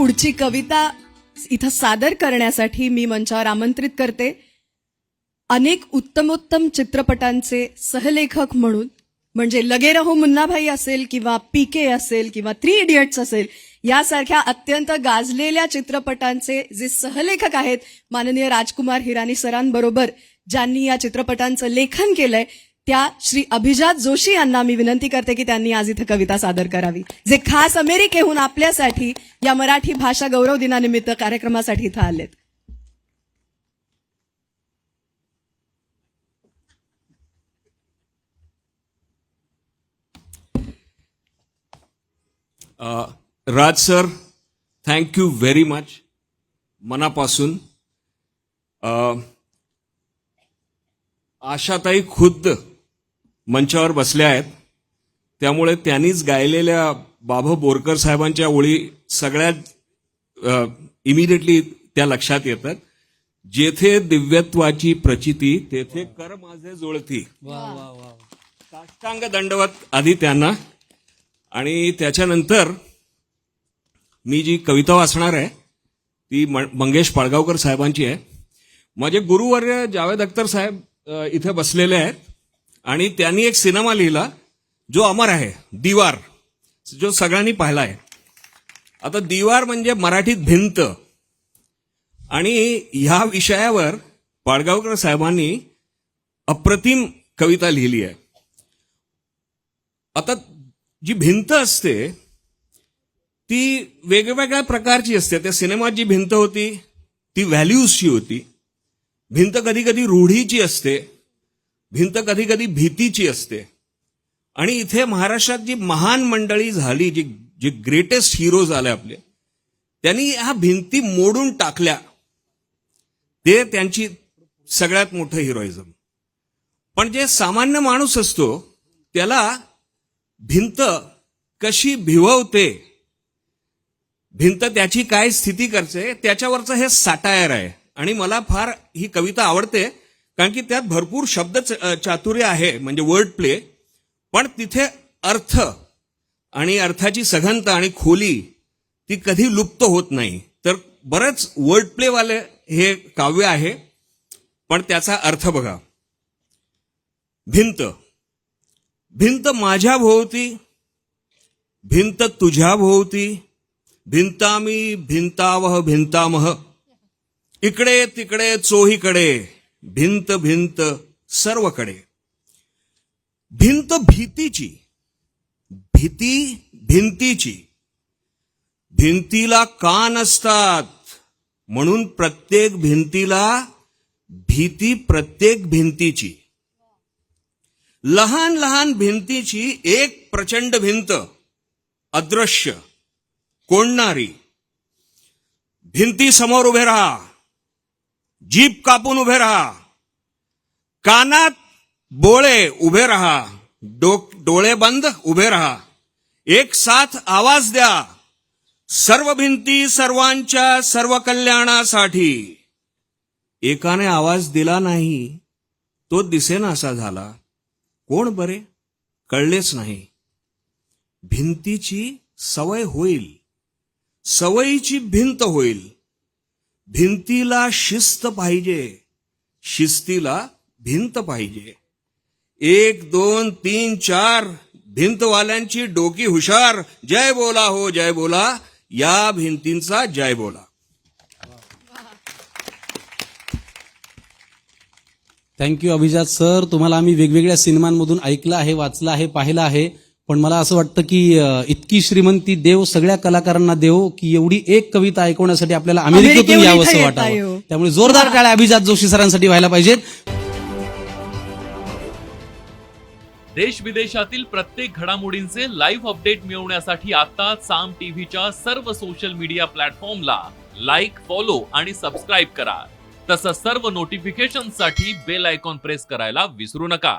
पुढची कविता इथं सादर करण्यासाठी मी मंचावर आमंत्रित करते. अनेक उत्तमोत्तम चित्रपटांचे सहलेखक म्हणून म्हणजे लगे रहो मुन्नाभाई असेल किंवा पी के असेल किंवा थ्री इडियट्स असेल यासारख्या अत्यंत गाजलेल्या चित्रपटांचे जे सहलेखक आहेत माननीय राजकुमार हिरानी सरांबरोबर ज्यांनी या चित्रपटांचं लेखन केलंय त्या श्री अभिजात जोशी यांना मी विनंती करते की त्यांनी आज इथं कविता सादर करावी. जे खास अमेरिकेहून आपल्यासाठी या मराठी भाषा गौरव दिनानिमित्त कार्यक्रमासाठी इथं आलेत. Raj sir thank you very much मनापासून. आशाताई खुद्द. मंचावर बसल्या आहेत. त्यामुळे त्यांनीच गायलेल्या बाबा बोरकर साहेबांच्या ओळी सगळ्यात इमिडिएटली त्या लक्षात येतात. जेथे दिव्यत्वाची प्रचिती तेथे कर माझे जुळती. साष्टांग दंडवत आधी त्यांना. आणि त्याच्यानंतर मी जी कविता वाचणार आहे ती म- मंगेश पाळगावकर साहेबांची आहे. माझे गुरुवर्य जावेद अख्तर साहेब इथे बसलेले आहेत. आणि त्यांनी एक सिनेमा लिहिला जो अमर आहे दिवार जो सगळ्यांनी पाहिला आहे. आता दिवार म्हणजे मराठीत भिंत. आणि ह्या विषयावर पाडगावकर साहेबांनी अप्रतिम कविता लिहिली आहे. आता जी भिंत असते ती वेगवेगळ्या प्रकारची असते. त्या सिनेमात जी भिंत होती ती व्हॅल्यूजची होती. भिंत कधी कधी रूढीची असते. भिंत कधी कधी भीतीची असते. आणि इथे महाराष्ट्रात जी महान मंडळी झाली जी जी ग्रेटेस्ट हिरो झाले आपले त्यांनी ह्या भिंती मोडून टाकल्या. ते त्यांची सगळ्यात मोठं हिरोइझम पण जे सामान्य माणूस असतो त्याला भिंत कशी भिववते भिंत त्याची काय स्थिती करते त्याच्यावरचं हे साटायर आहे. आणि मला फार ही कविता आवडते कारण की त्यात भरपूर शब्द च- चातुर्य आहे म्हणजे वर्ड प्ले पण तिथे अर्थ आणि अर्थाची सघनता आणि खोली ती कधी लुप्त होत नाही. तर बरंच वर्ड प्लेवाले हे काव्य आहे पण त्याचा अर्थ बघा. भिंत. भिंत माझ्या भोवती भिंत तुझ्या भोवती भिंतामी भिंतावह भिंतामह. इकडे तिकडे चोहीकडे. भिंत भिंत सर्वकडे. भिंत भीतीची भीती भिंतीची. भिंतीला कान असतात म्हणून प्रत्येक भिंतीला भीती प्रत्येक भिंतीची. लहान लहान भिंतीची एक प्रचंड भिंत अदृश्य कोणणारी भिंती समोर उभे राहा. जीप कापून उभे राहा. कानात बोळे उभे राहा. डो- डोळे बंद उभे राहा. एक साथ आवाज द्या. सर्व भिंती सर्वांच्या सर्व कल्याणासाठी. एकाने आवाज दिला नाही तो दिसेनासा झाला. कोण बरे? कळलेच नाही. भिंतीची सवय होईल. सवयीची भिंत होईल. भिंतीला शिस्त पाहिजे. शिस्तीला भिंत पाहिजे. एक दोन तीन चार भिंतवाल्यांची डोकी हुशार. जय बोला हो जय बोला. या भिंतींचा जय बोला. थँक्यू अभिजात सर. तुम्हाला आम्ही वेगवेगळ्या सिनेमांमधून ऐकलं आहे वाचलं आहे पाहिलं आहे. पण मला असं वाटतं की इतकी श्रीमंती देव सगळ्या कलाकारांना देव की एवढी एक कविता ऐकवण्यासाठी आपल्याला अमेरिकेतून यावं असं वाटावं. त्यामुळे जोरदार टाळ्या अभिजात जोशी सरांसाठी व्हायला पाहिजेत. देश विदेशातील प्रत्येक घडामोडींचे लाईव्ह अपडेट मिळवण्यासाठी आता साम टीव्हीच्या सर्व सोशल मीडिया प्लॅटफॉर्मला लाईक फॉलो आणि सबस्क्राईब करा. तसंच सर्व नोटिफिकेशनसाठी बेल आयकॉन प्रेस करायला विसरू नका.